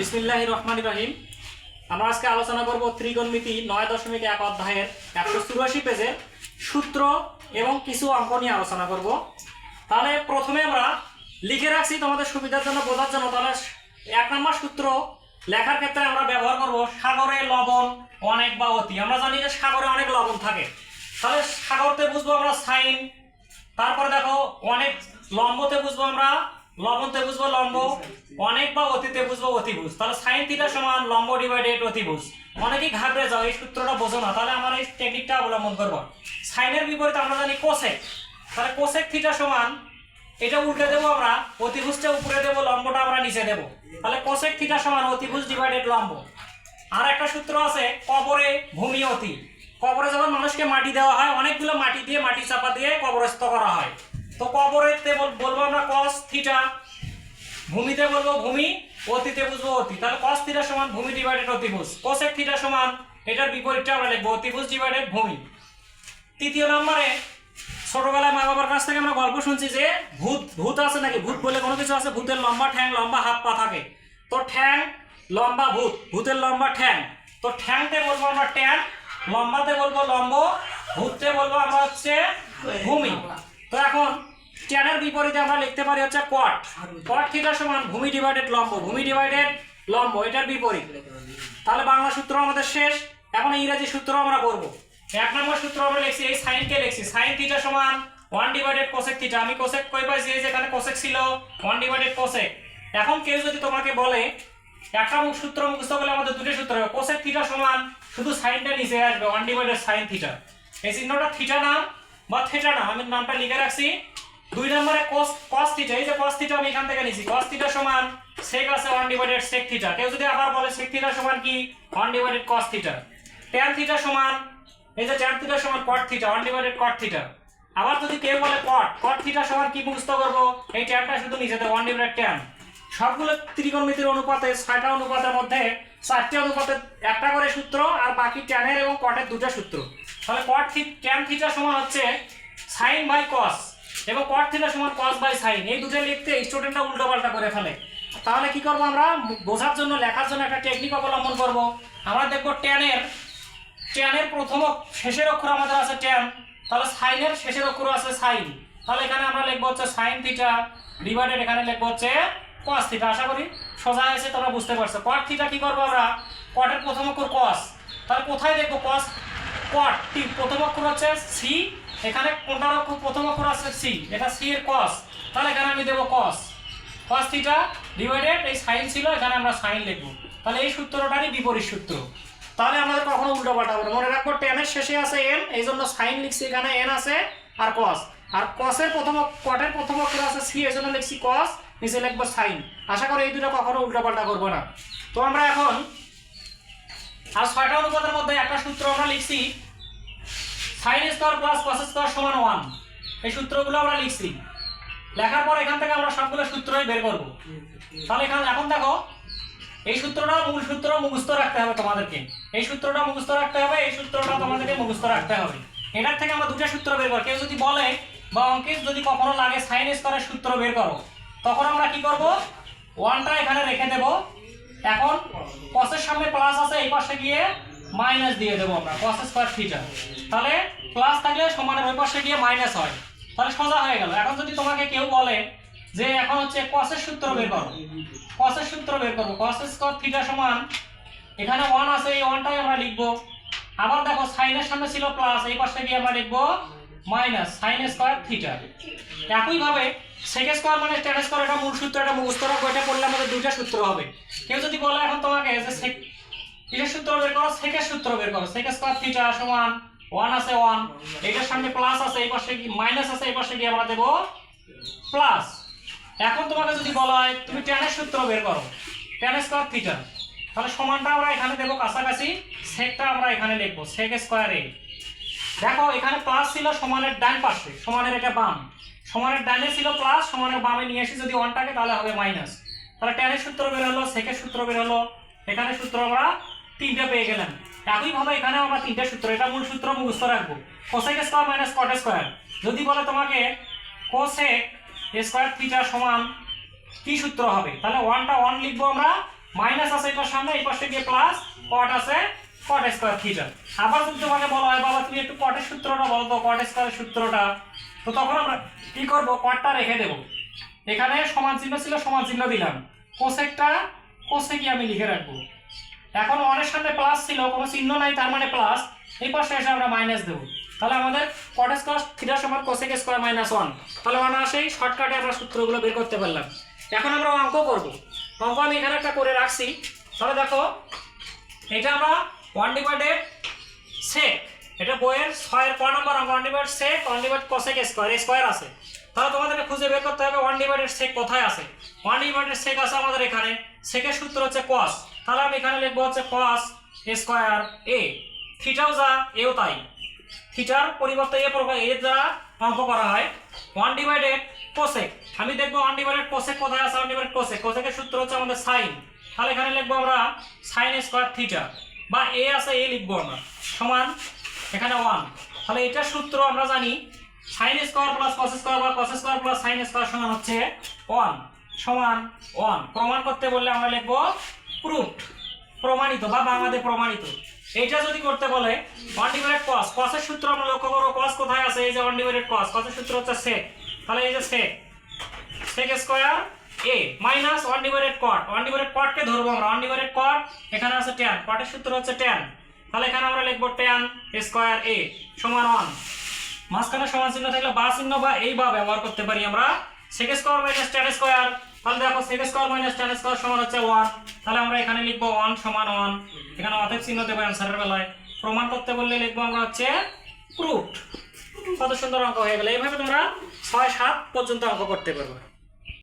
বিসমিল্লাহ রহমান রহিম। আমরা আজকে আলোচনা করব ত্রিগোণমিতি নয় দশমিক এক অধ্যায়ের একশো চুরাশি পেজের সূত্র এবং কিছু অঙ্ক নিয়ে আলোচনা করব। তাহলে প্রথমে আমরা লিখে রাখছি তোমাদের সুবিধার জন্য, বোঝার জন্য। তাহলে এক নম্বর সূত্র লেখার ক্ষেত্রে আমরা ব্যবহার করব সাগরে লবণ অনেক বা অতি। আমরা জানি যে সাগরে অনেক লবণ থাকে। তাহলে সাগরতে বুঝব আমরা সাইন, তারপরে দেখো অনেক লম্বতে বুঝব আমরা লবণতে বুঝব লম্ব, অনেক বা অতীতে বুঝব অতিভুজ। তাহলে সাইন থিটা সমান লম্ব ডিভাইডেড অতিভুজ। অনেকেই ঘাবড়ে যাও, এই সূত্রটা বোঝো না, তাহলে আমরা এই টেকনিকটা অবলম্বন করব। সাইনের বিপরীতে আমরা জানি কোসেক তাহলে কোসেক থিটা সমান, এটা উল্টে দেবো আমরা, অতিভুজটা উপরে দেবো, লম্বটা আমরা নিচে দেবো। তাহলে কোসেক থিটা সমান অতিভুজ ডিভাইডেড লম্ব। আর একটা সূত্র আছে, কবরে ভূমি অতি। কবরে যখন মানুষকে মাটি দেওয়া হয়, অনেকগুলো মাটি দিয়ে মাটি চাপা দিয়ে কবরস্থ করা হয়। তো কবরেতে বলব আমরা কস থিটা ভূমিতে বলব ভূমি, অতিতে বুঝব অতি। তাহলে কস থিটা সমান ভূমি ডিভাইডেড অতিভুজ। কোসেক থিটা সমান, এটার বিপরীতটা আমরা লিখব অতিভুজ ডিভাইডেড ভূমি। তৃতীয় নম্বরে, ছোটবেলায় মা বাবার কাছ থেকে আমরা গল্প শুনছি যে ভূত ভূত আছে নাকি? ভূত বলে কোনো কিছু আছে? ভূতের লম্বা ঠ্যাং, লম্বা হাত, পা থাকে। তো ঠ্যাং, লম্বা ভূত, ভূতের লম্বা ঠ্যাং। তো ঠ্যাংতে বলব আমরা ট্যাং লম্বাতে বলব লম্ব, ভূততে বলব আমরা হচ্ছে ভূমি। তো এখন ট্যানের বিপরীতে আমরা লিখতে পারি হচ্ছে কট কট থিটা সমান ভূমি ডিভাইডেড লম্ব। ভূমি ডিভাইডেড লম্ব, এটার বিপরীত। তাহলে বাংলা সূত্র আমাদের শেষ। এখন ইংরেজি সূত্র আমরা করব এক নম্বর সূত্র আমরা লিখছি, এই সাইন কে লিখছি। সাইন থিটা সমান ওয়ান ডিভাইডেড কোসেক থিটা আমি কোসেক কই পাইছি? এই যে এখানে কোসেক ছিল ওয়ান ডিভাইডেড কোসেক এখন কেউ যদি তোমাকে বলে, একটা মুখ সূত্র মুখস্থ করলে আমাদের দুটো সূত্র হবে। কোসেক থিটা সমান শুধু সাইনটা নিচে আসবে ওয়ান ডিভাইডেড সাইন থিটা এই চিহ্নটা থিটা নাম বা থিটা নাম। আমি নামটা লিখে রাখছি। দুই নম্বরে cos cos থিটা এই যে cos থিটা আমি এখান থেকে নিছি। cos থিটা সমান sec আছে 1 ডিভাইডেড sec থিটা কেউ যদি আবার বলে sec থিটা সমান কি? 1 divided cos theta tan theta সমান, এই যে tan থিটা সমান cot theta 1 divided cot theta আবার যদি কেউ বলে cot cot থিটা সমান কি মুখস্থ করব? এই tanটা শুধু নিচে দেব 1 ডিভাইডেড tan সবগুলো ত্রিকোণমিতির অনুপাতে, ছয়টা অনুপাতের মধ্যে চারটি অনুপাতে একটা করে সূত্র আর বাকি ট্যানের এবং কটের দুটো সূত্র। তাহলে কট ট্যান থিটা সমান হচ্ছে সাইন বাই কস এবং কট থিটা সমান কস বাই সাইন। এই দুটো লিখতে স্টুডেন্টরা উল্টো পাল্টা করে ফেলে। তাহলে কি করব আমরা? বোঝার জন্য, লেখার জন্য একটা টেকনিক অবলম্বন করব। আমরা দেখব ট্যানের ট্যানের প্রথম শেষের অক্ষর আমাদের আছে ট্যান তাহলে সাইনের শেষের অক্ষর আছে সাইন। তাহলে এখানে আমরা লিখব হচ্ছে সাইন থিটা ডিভাইডেড এখানে লিখব হচ্ছে কস থিটা আশা করি সোজা হয়েছে, তোমরা বুঝতে পারছ। কট থিটা কি করব আমরা? কটের প্রথম অক্ষর কস তাহলে কোথায় দেখব কস টি প্রথম অক্ষর হচ্ছে সি এখানে অক্ষর প্রথম অক্ষর আছে সি। এটা সি এর কস তাহলে এখানে আমি দেবো কস কস থিটা ডিভাইডেড এই সাইন ছিল, এখানে আমরা সাইন লিখব। তাহলে এই সূত্রটারই বিপরীত সূত্র। তাহলে আমাদের কখনো উল্টো পাল্টা হবে। মনে রাখব টেনের শেষে আছে এন এই জন্য সাইন লিখছি, এখানে এন আছে আর কস আর কসের প্রথম কটের প্রথম অক্ষর আছে সি এই জন্য লিখছি কস নিচে লিখব সাইন। আশা করি এই দুটো কখনো উল্টো পাল্টা করব না। তো আমরা এখন আর ছয়টা অনুপাতের মধ্যে একটা সূত্র আমরা লিখছি sine square plus cos square সমান ওয়ান। এই সূত্রগুলো আমরা লিখছি। লেখার পর এখান থেকে আমরা সবগুলো সূত্রই বের করব। তাহলে এখানে এখন দেখো, এই সূত্রটা মূল সূত্র মুখস্থ রাখতে হবে তোমাদেরকে। এই সূত্রটা মুখস্থ রাখতে হবে, এই সূত্রটা তোমাদেরকে মুখস্থ রাখতে হবে। এটার থেকে আমরা দুটো সূত্র বের করো কেউ যদি বলে বা অঙ্কিত যদি কখনো লাগে সাইন স্কোয়ারের সূত্র বের করো, তখন আমরা কি করব? ওয়ানটা এখানে রেখে দেব। এখন কসের সামনে প্লাস আছে, এই পাশে গিয়ে মাইনাস দিয়ে দেবো আমরা কস স্কোয়ার থিটা তাহলে প্লাস থাকলে সমানের ওই পাশে গিয়ে মাইনাস হয়। তাহলে সোজা হয়ে গেল। এখন যদি তোমাকে কেউ বলে যে এখন হচ্ছে কসের সূত্র বের করো। কসের সূত্র বের করব। কস স্কোয়ার থিটা সমান, এখানে ওয়ান আছে, এই ওয়ানটাই আমরা লিখব। আবার দেখো সাইনের সামনে ছিল প্লাস এই পাশে গিয়ে আমরা লিখব মাইনাস সাইন স্কোয়ার থিটা একইভাবে সেক স্কোয়ার মানে টেন স্কোয়ার এটা মূল সূত্র, এটা মুখস্থ রাখব। এটা করলে আমাদের দুইটা সূত্র হবে। কেউ যদি বলে এখন তোমাকে যে কিসের সূত্র বের করো? সেকের সূত্র বের করো। সেক স্কোয়ার থিটা সমান ওয়ান আছে ওয়ান এটার সামনে প্লাস আছে, এই পাশে কি মাইনাস আছে, এই পাশে গিয়ে আমরা দেবো প্লাস এখন তোমাকে যদি বলা হয়, তুমি টেনের সূত্র বের করো টেন স্কোয়ার থিটা তাহলে সমানটা আমরা এখানে দেবো কাছাকাছি, সেকটা আমরা এখানে লিখব সেক স্কোয়ার এ দেখো, এখানে প্লাস ছিল সমানের ডান পাশে, সমানের এটা বাম। সমানের ডানে ছিল প্লাস সমানের বামে নিয়ে এসে যদি ওয়ানটাকে তাহলে হবে মাইনাস তাহলে টেনের সূত্র বের হলো, সেকের সূত্র বের হলো। এখানে সূত্র আমরা তিনটা পেয়ে গেলাম একইভাবে এখানে আমরা তিনটা সূত্র, এটা মূল সূত্র মুখস্থ রাখব। Cosec square minus cot square যদি বলে তোমাকে কোসেক স্কোয়ার থিটা সমান কি সূত্র হবে? তাহলে ওয়ানটা ওয়ান লিখব আমরা মাইনাস আছে এটার সামনে, এই পাশে গিয়ে প্লাস কট আছে কট স্কোয়ার থিটা আবার যদি তোমাকে বলা হয় বাবা, তুমি একটু কটের সূত্রটা বলো তো কট স্কোয়ারের সূত্রটা? তো তখন আমরা কি করব? কটটা রেখে দেবো। এখানে সমান চিহ্ন ছিল, সমান চিহ্ন দিলাম। কোসেকটা কোসেকই আমি লিখে রাখব। এখন ওয়ানের সামনে প্লাস ছিল, কোনো চিহ্ন নাই, তার মানে প্লাস এই পাশে এসে আমরা মাইনাস দেবো। তাহলে আমাদের কট স্কোয়ার থিটা সমান কোসেক স্কোয়ার মাইনাস ওয়ান তাহলে ওয়ান আসেই শর্টকাটে আমরা সূত্রগুলো বের করতে পারলাম। এখন আমরা অঙ্ক করব। অঙ্ক আমি এখানে একটা করে রাখছি। তাহলে দেখো, এটা আমরা ওয়ান ডিভাইডেড সেক এটা বইয়ের ছয়ের ক নম্বর অঙ্ক one divide sec one divide cosec square square আছে। তাহলে তোমাদেরকে খুঁজে বের করতে হবে ওয়ান ডিভাইডেড সেক কোথায় আছে। ওয়ান ডিভাইডেড সেক আছে আমাদের এখানে। সেকের সূত্র হচ্ছে কস তাহলে আমি এখানে লিখব হচ্ছে কস স্কোয়ার এ থিটাও যা এও তাই। থিটার পরিবর্তে এ প্রকার এর দ্বারা অঙ্ক করা হয়। ওয়ান ডিভাইডেড কোসেক আমি দেখব ওয়ান ডিভাইডেড কোসেক কোথায় আছে ওয়ান ডিভাইডেড কোসেক কোসেকের সূত্র হচ্ছে আমাদের সাইন তাহলে এখানে লিখব আমরা সাইন স্কোয়ার থিটা বা এ আছে এ লিখব আমরা। সমান এখানে ওয়ান তাহলে এটার সূত্র আমরা জানি sine square plus cos square বা cos square plus sine square সমান হচ্ছে ওয়ান সমান ওয়ান প্রমাণ করতে বললে আমরা লিখব প্রুফড, প্রমাণিত বা বাংলাদেশ প্রমাণিত। এইটা যদি করতে বলে ওয়ান ডিভাইডেড কস কসের সূত্র আমরা লক্ষ্য করব কস কোথায় আছে? এই যে ওয়ান ডিভাইডেড কস কসের সূত্র হচ্ছে সেক তাহলে এই যে সেক সেক স্কোয়ার এ minus one divided cot one divided কটকে ধরবো আমরা? ওয়ান ডিভাইডেড কট এখানে আছে ট্যান কটের সূত্র হচ্ছে ট্যান তাহলে এখানে আমরা লিখব ট্যান স্কোয়ার এ সমান ওয়ান মাঝখানে সমান চিহ্ন থাকলে বা চিহ্ন বা এই বা ব্যবহার করতে পারি আমরা। Sec square minus tan square তাহলে দেখো sec square minus tan square সমান হচ্ছে ওয়ান তাহলে আমরা এখানে লিখব ওয়ান সমান ওয়ান এখানে অতএব চিহ্ন দেবো অ্যান্সারের বেলায়। প্রমাণ করতে বললে লিখব আমরা হচ্ছে প্রুফ কত সুন্দর অঙ্ক হয়ে গেল। এইভাবে তোমরা ছয় সাত পর্যন্ত অঙ্ক করতে পারবে।